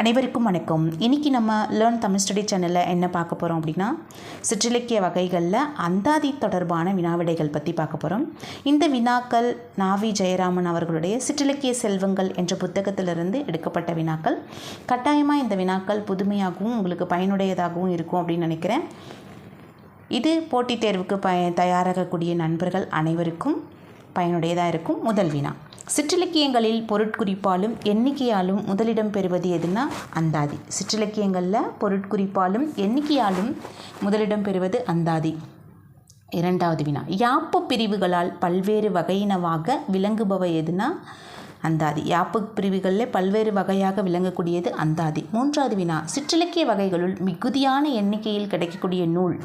அனைவருக்கும் வணக்கம். இன்றைக்கி நம்ம லேர்ன் தமிழ் ஸ்டடி சேனலில் என்ன பார்க்க போகிறோம் அப்படின்னா சிற்றிலக்கிய வகைகளில் அந்தாதி தொடர்பான வினாவிடைகள் பற்றி பார்க்க போகிறோம் இந்த வினாக்கள் நாவி ஜெயராமன் அவர்களுடைய சிற்றிலக்கிய செல்வங்கள் என்ற புத்தகத்திலிருந்து எடுக்கப்பட்ட வினாக்கள். கட்டாயமாக இந்த வினாக்கள் புதுமையாகவும் உங்களுக்கு பயனுடையதாகவும் இருக்கும் அப்படின்னு நினைக்கிறேன். இது போட்டித் தேர்வுக்கு பய தயாராகக்கூடிய நண்பர்கள் அனைவருக்கும் பயனுடையதாக இருக்கும் முதல் வினா. சிற்றிலக்கியங்களில் பொருட்குறிப்பாலும் எண்ணிக்கையாலும் முதலிடம் பெறுவது எதுனா அந்தாதி. சிற்றிலக்கியங்களில் பொருட்குறிப்பாலும் எண்ணிக்கையாலும் முதலிடம் பெறுவது அந்தாதி. இரண்டாவது வினா. யாப்பு பிரிவுகளால் பல்வேறு வகையினவாக விளங்குபவை எதுனா அந்தாதி. யாப்பு பிரிவுகளில் பல்வேறு வகையாக விளங்கக்கூடியது அந்தாதி. மூன்றாவது வினா. சிற்றிலக்கிய வகைகளுள் மிகுதியான எண்ணிக்கையில் கிடைக்கக்கூடிய நூல்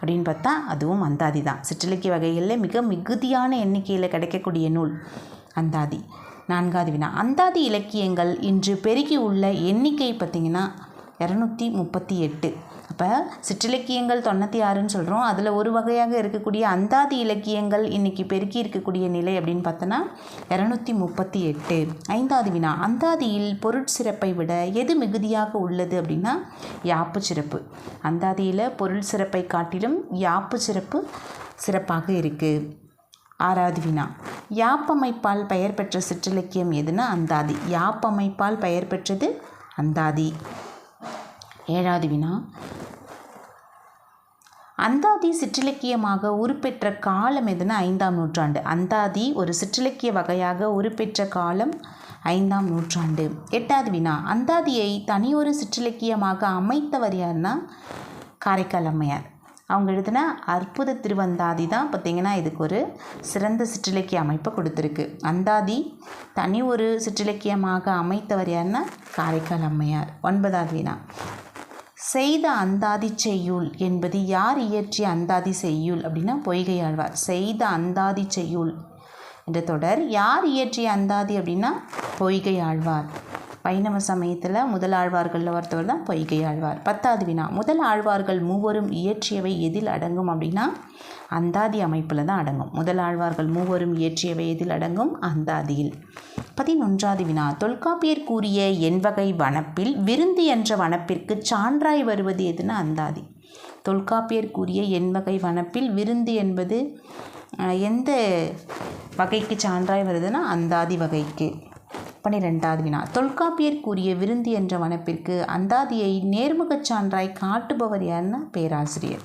அப்படின்னு பார்த்தா அதுவும் அந்தாதி தான். சிற்றிலக்கிய வகைகளில் மிக மிகுதியான எண்ணிக்கையில் கிடைக்கக்கூடிய நூல். அந்தாதி. நான்காவது வினா. அந்தாதி இலக்கியங்கள் இன்று பெருகி உள்ள எண்ணிக்கை பார்த்திங்கன்னா இரநூத்தி முப்பத்தி எட்டு. அப்போ சிற்றிலக்கியங்கள் தொண்ணூற்றி ஆறுன்னு சொல்கிறோம் அதில் ஒரு வகையாக இருக்கக்கூடிய அந்தாதி இலக்கியங்கள் இன்றைக்கி பெருக்கி இருக்கக்கூடிய நிலை அப்படின்னு பார்த்தோன்னா இரநூத்தி முப்பத்தி எட்டு. ஐந்தாவது வினா. அந்தாதியில் பொருட்சிறப்பை விட எது மிகுதியாக உள்ளது அப்படின்னா யாப்பு சிறப்பு அந்தாதியில் பொருள் சிறப்பை காட்டிலும் யாப்பு சிறப்பு சிறப்பாக இருக்குது ஆறாவது வினா. யாப்பமைப்பால் பெயர் பெற்ற சிற்றிலக்கியம் எதுனா அந்தாதி. யாப்பமைப்பால் பெயர் பெற்றது அந்தாதி. ஏழாவது வினா. அந்தாதி சிற்றிலக்கியமாக உருப்பெற்ற காலம் எதுனா ஐந்தாம் நூற்றாண்டு. அந்தாதி ஒரு சிற்றிலக்கிய வகையாக உருப்பெற்ற காலம் ஐந்தாம் நூற்றாண்டு. எட்டாவது வினா. அந்தாதியை தனியொரு சிற்றிலக்கியமாக அமைத்தவர் யார்னா காரைக்கால் அம்மையார். அவங்க எழுதின அற்புத திருவந்தாதி தான் பார்த்திங்கன்னா இதுக்கு ஒரு சிறந்த சிற்றிலக்கிய அமைப்பை கொடுத்துருக்கு. அந்தாதி தனி ஒரு சிற்றிலக்கியமாக அமைத்தவர் யாருன்னா? காரைக்கால் அம்மையார். ஒன்பதாவது வினா. செய்த அந்தாதி செய்யுள் என்பது யார் இயற்றிய அந்தாதி செய்யுள் அப்படின்னா பொய்கை ஆழ்வார். செய்த அந்தாதி செய்யுள் என்ற தொடர். யார் இயற்றிய அந்தாதி அப்படின்னா பொய்கை ஆழ்வார். வைணவ சமயத்தில் முதல் ஆழ்வார்களில் ஒருத்தவர் தான் பொய்கை ஆழ்வார். பத்தாவது வினா. முதல் ஆழ்வார்கள் மூவரும் இயற்றியவை எதில் அடங்கும் அப்படின்னா அந்தாதி அமைப்பில் தான் அடங்கும். முதல் ஆழ்வார்கள் மூவரும் இயற்றியவை எதில் அடங்கும்? அந்தாதியில். பதினொன்றாவது வினா. தொல்காப்பியர் கூறிய எண்வகை வனப்பில் விருந்து என்ற வனப்பிற்கு சான்றாய் வருவது எதுனா அந்தாதி. தொல்காப்பியர் கூறிய எண்வகை வனப்பில் விருந்து என்பது எந்த வகைக்கு சான்றாய் வருதுன்னா அந்தாதி வகைக்கு. பனிரெண்டாவது வினா. தொல்காப்பியர் கூறிய விருந்து என்ற வனப்பிற்கு அந்தாதியை நேர்முகச் சான்றாய் காட்டுபவர் யாருன்னா பேராசிரியர்.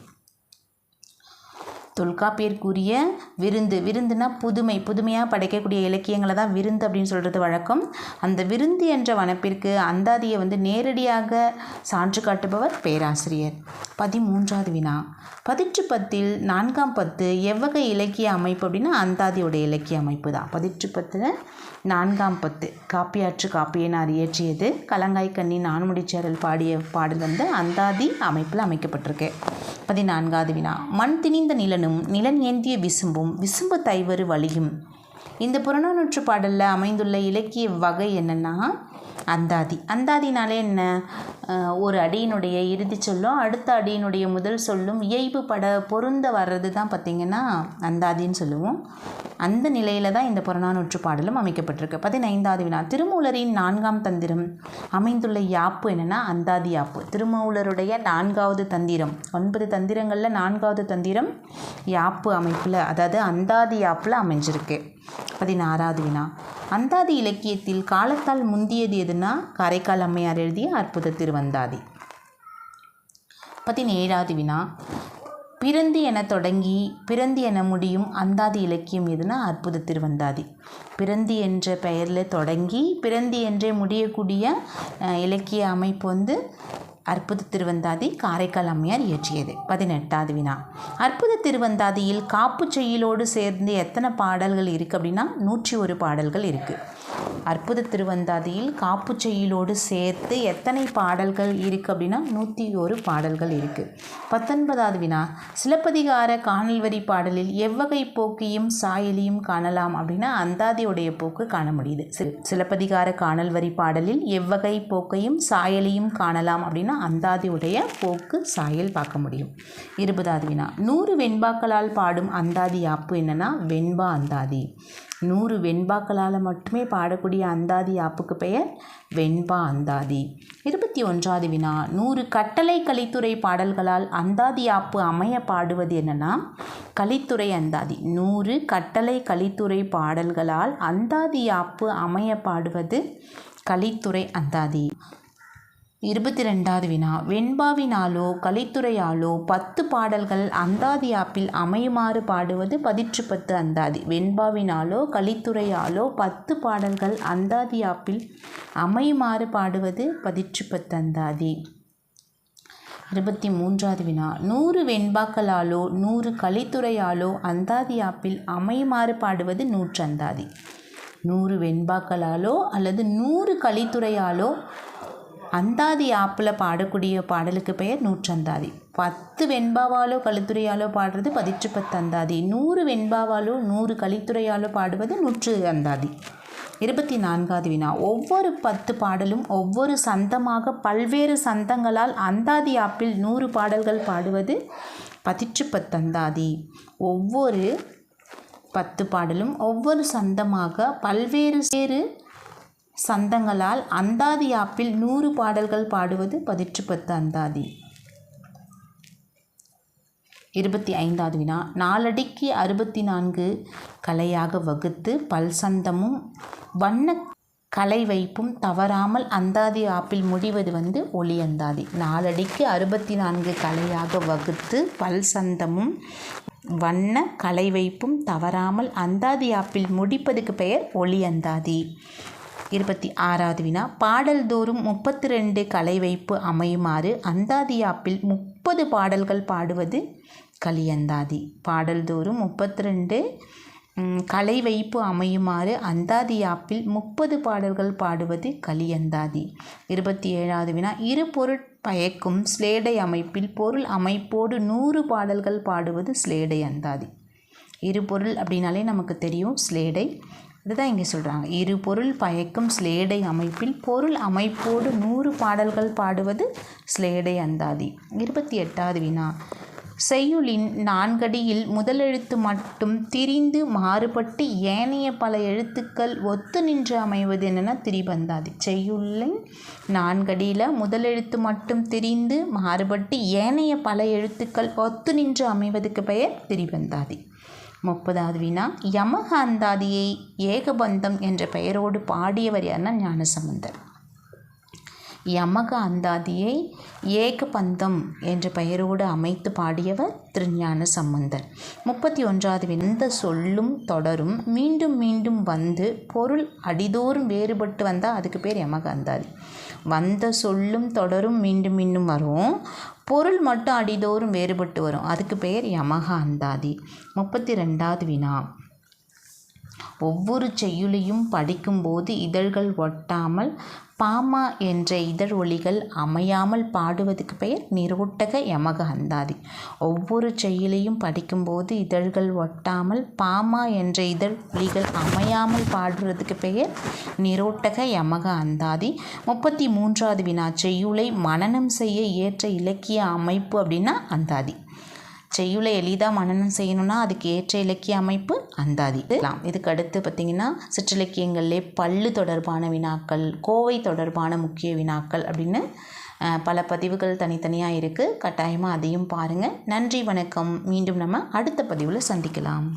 தொல்காப்பியர் கூறிய விருந்து. விருந்துனா புதுமை. புதுமையாக படைக்கக்கூடிய இலக்கியங்களை தான் விருந்து அப்படின்னு சொல்கிறது வழக்கம். அந்த விருந்து என்ற வனப்பிற்கு அந்தாதியை வந்து நேரடியாக சான்று காட்டுபவர் பேராசிரியர். பதிமூன்றாவது வினா. பதிற்று பத்தில் நான்காம் பத்து எவ்வகை இலக்கிய அமைப்பு அப்படின்னா அந்தாதியோடைய இலக்கிய அமைப்பு தான். பதிற்று பத்தில் நான்காம் பத்து. காப்பியாற்று காப்பியனார் இயற்றியது. கலங்காய் கண்ணி நான்முடிச்சேரல் பாடிய பாடல் வந்து அந்தாதி அமைப்பில் அமைக்கப்பட்டிருக்கு. பதினான்காவது வினா. மண் திணிந்த நில நிலனும் நிலன் ஏந்திய விசும்பும் விசும்பு தைவரு வழியும். இந்த புறநானூற்று பாடலில் அமைந்துள்ள இலக்கிய வகை என்னென்னா அந்தாதி. அந்தாதினாலே என்ன? ஒரு அடியினுடைய இறுதி சொல்லும் அடுத்த அடியினுடைய முதல் சொல்லும் இயைபு பட பொருந்த வர்றது தான் பார்த்திங்கன்னா அந்தாதின்னு சொல்லுவோம். அந்த நிலையில் தான் இந்த புறநானூற்று பாடலும் அமைக்கப்பட்டிருக்கு. பதினைந்தாவது வினா திருமூலரின் நான்காம் தந்திரம். அமைந்துள்ள யாப்பு என்னென்னா அந்தாதி யாப்பு. திருமூலருடைய நான்காவது தந்திரம். ஒன்பது தந்திரங்களில் நான்காவது தந்திரம் யாப்பு அமைப்பில் அதாவது அந்தாதி யாப்பில் அமைஞ்சிருக்கு. பதினாறாவது வினா. அந்தாதி இலக்கியத்தில் காலத்தால் முந்தியது எதுனா? காரைக்கால் அம்மையார் எழுதிய அற்புத திருவந்தாதி. பதினேழாவது வினா. பிறந்து என தொடங்கி பிறந்து என முடியும் அந்தாதி இலக்கியம் எதுனா? அற்புத திருவந்தாதி. பிறந்து என்ற பெயரில் தொடங்கி பிறந்து என்றே முடியக்கூடிய இலக்கிய அமைப்பு வந்து அற்புத திருவந்தாதி காரைக்கால் அம்மையார் இயற்றியது. பதினெட்டாவது வினா. அற்புத திருவந்தாதியில் காப்பு செய்யலோடு சேர்ந்து எத்தனை பாடல்கள் இருக்குது அப்படின்னா நூற்றி ஒரு பாடல்கள் இருக்குது அற்புத திருவந்தாதியில் காப்பு செய்யுளோடு சேர்த்து எத்தனை பாடல்கள் இருக்குது அப்படின்னா நூற்றி ஒரு பாடல்கள் இருக்குது பத்தொன்பதாவது வினா சிலப்பதிகார காணல் வரி பாடலில் எவ்வகை போக்கையும் சாயலியும் காணலாம் அப்படின்னா அந்தாதியுடைய போக்கு காண முடியுது. சிலப்பதிகார காணல் வரி பாடலில் எவ்வகை போக்கையும் சாயலியும் காணலாம் அப்படின்னா அந்தாதியுடைய போக்கு சாயல் பார்க்க முடியும். இருபதாவது வினா நூறு வெண்பாக்களால் பாடும் அந்தாதி யாப்பு என்னன்னா வெண்பா அந்தாதி. நூறு வெண்பாக்களால் மட்டுமே பாடக்கூடிய அந்தாதி ஆப்புக்கு பெயர்? வெண்பா அந்தாதி. இருபத்தி ஒன்றாவது வினா. நூறு கட்டளை கலித்துறை பாடல்களால் அந்தாதி ஆப்பு அமைய பாடுவது என்னன்னா கலித்துறை அந்தாதி. நூறு கட்டளை கலித்துறை பாடல்களால் அந்தாதி ஆப்பு அமைய பாடுவது கலித்துறை அந்தாதி. இருபத்தி ரெண்டாவது வினா. வெண்பாவினாலோ கலித்துறையாலோ பத்து பாடல்கள் அந்தாதி ஆப்பில் அமையுமாறு பாடுவது பதிற்று பத்து அந்தாதி. வெண்பாவினாலோ கலித்துறையாலோ பத்து பாடல்கள் அந்தாதி ஆப்பில் அமையுமாறு பாடுவது பதிற்று பத்து அந்தாதி. இருபத்தி மூன்றாவது வினா. நூறு வெண்பாக்களாலோ நூறு கலித்துறையாலோ அந்தாதி ஆப்பில் அமையுமாறு பாடுவது நூற்றந்தாதி. நூறு வெண்பாக்களாலோ அல்லது நூறு கலித்துறையாலோ அந்தாதி ஆப்பில் பாடக்கூடிய பாடலுக்கு பெயர் நூற்றந்தாதி. பத்து வெண்பாவாலோ கலித்துறையாலோ பாடுறது பதிற்று பத்து அந்தாதி நூறு வெண்பாவாலோ நூறு கலித்துறையாலோ பாடுவது நூற்று அந்தாதி இருபத்தி நான்காவது வினா. ஒவ்வொரு பத்து பாடலும் ஒவ்வொரு சந்தமாக பல்வேறு சந்தங்களால் அந்தாதி ஆப்பில் நூறு பாடல்கள் பாடுவது பதிற்று பத்தந்தாதி ஒவ்வொரு பத்து பாடலும் ஒவ்வொரு சந்தமாக பல்வேறு சேரு சந்தங்களால் அந்தாதி ஆப்பில் நூறு பாடல்கள் பாடுவது பதிற்று பத்து அந்தாதி. இருபத்தி ஐந்தாவது வினா. நாலடிக்கு அறுபத்தி நான்கு கலையாக வகுத்து பல்சந்தமும் வண்ண கலை வைப்பும் தவறாமல் அந்தாதி ஆப்பில் முடிவது வந்து ஒளி அந்தாதி. நாலடிக்கு அறுபத்தி நான்கு கலையாக வகுத்து பல்சந்தமும் வண்ண கலை வைப்பும் தவறாமல் அந்தாதி ஆப்பில் முடிப்பதுக்கு பெயர் ஒளி அந்தாதி. இருபத்தி ஆறாவது வினா. பாடல்தோறும் முப்பத்தி ரெண்டு கலை வைப்பு அமையுமாறு அந்தாதி ஆப்பில் முப்பது பாடல்கள் பாடுவது கலியந்தாதி பாடல்தோறும் முப்பத்தி ரெண்டு கலை வைப்பு அமையுமாறு அந்தாதி ஆப்பில் முப்பது பாடல்கள் பாடுவது கலியந்தாதி இருபத்தி ஏழாவது வினா. இரு பொருட் பயக்கும் ஸ்லேடை அமைப்பில் பொருள் அமைப்போடு நூறு பாடல்கள் பாடுவது ஸ்லேடை அந்தாதி. இருபொருள் அப்படின்னாலே நமக்கு தெரியும் ஸ்லேடை அதுதான் இங்கே சொல்கிறாங்க இரு பொருள் பயக்கும் ஸ்லேடை அமைப்பில் பொருள் அமைப்போடு நூறு பாடல்கள் பாடுவது ஸ்லேடை அந்தாதி. இருபத்தி எட்டாவது வினா. செய்யுளின் நான்கடியில் முதலெழுத்து மட்டும் திரிந்து மாறுபட்டு ஏனைய பல எழுத்துக்கள் ஒத்து நின்று அமைவது என்னென்னா திரிபந்தாதி. செய்யுளின் நான்கடியில் முதலெழுத்து மட்டும் திரிந்து மாறுபட்டு ஏனைய பல எழுத்துக்கள் ஒத்து நின்று அமைவதுக்கு பெயர் திரிபந்தாதி. முப்பதாவது வினா யமக அந்தாதியை ஏகபந்தம் என்ற பெயரோடு பாடியவர் யாருன்னா ஞானசம்பந்தர். யமக அந்தாதியை ஏகபந்தம் என்ற பெயரோடு அமைத்து பாடியவர் திருஞான சம்பந்தர் முப்பத்தி ஒன்றாவது எந்த சொல்லும் தொடரும் மீண்டும் மீண்டும் வந்து பொருள் அடிதோறும் வேறுபட்டு வந்தால் அதுக்கு பேர் யமக அந்தாதி வந்த சொல்லும் தொடரும் மீண்டும் மீண்டும் வரும். பொருள் மட்டும் அடிதோறும் வேறுபட்டு வரும். அதுக்கு பெயர் யமகா அந்தாதி. முப்பத்தி ரெண்டாவது வினா. ஒவ்வொரு செய்யுளையும் படிக்கும்போது இதழ்கள் ஒட்டாமல் பாமா என்ற இதழ் ஒலிகள் அமையாமல் பாடுவதுக்கு பெயர் நிரோட்டக யமக அந்தாதி. ஒவ்வொரு செய்யுளையும் படிக்கும்போது இதழ்கள் ஒட்டாமல் பாமா என்ற இதழ் ஒலிகள் அமையாமல் பாடுறதுக்கு பெயர் நிரோட்டக யமக அந்தாதி. முப்பத்தி மூன்றாவது வினா செய்யுளை மனனம் செய்ய ஏற்ற இலக்கிய அமைப்பு அப்படின்னா அந்தாதி. செய்யுளை எளிதாக மனனம் செய்யணும்னா அதுக்கு ஏற்ற இலக்கிய அமைப்பு அந்தாதி. இதெல்லாம் இதுக்கு அடுத்து பார்த்திங்கன்னா சிற்றிலக்கியங்கள்லே பல்லு தொடர்பான வினாக்கள் கோவை தொடர்பான முக்கிய வினாக்கள் அப்படின்னு பல பதிவுகள் தனித்தனியாக இருக்குது கட்டாயமாக அதையும் பாருங்கள் நன்றி வணக்கம். மீண்டும் நம்ம அடுத்த பதிவில் சந்திக்கலாம்.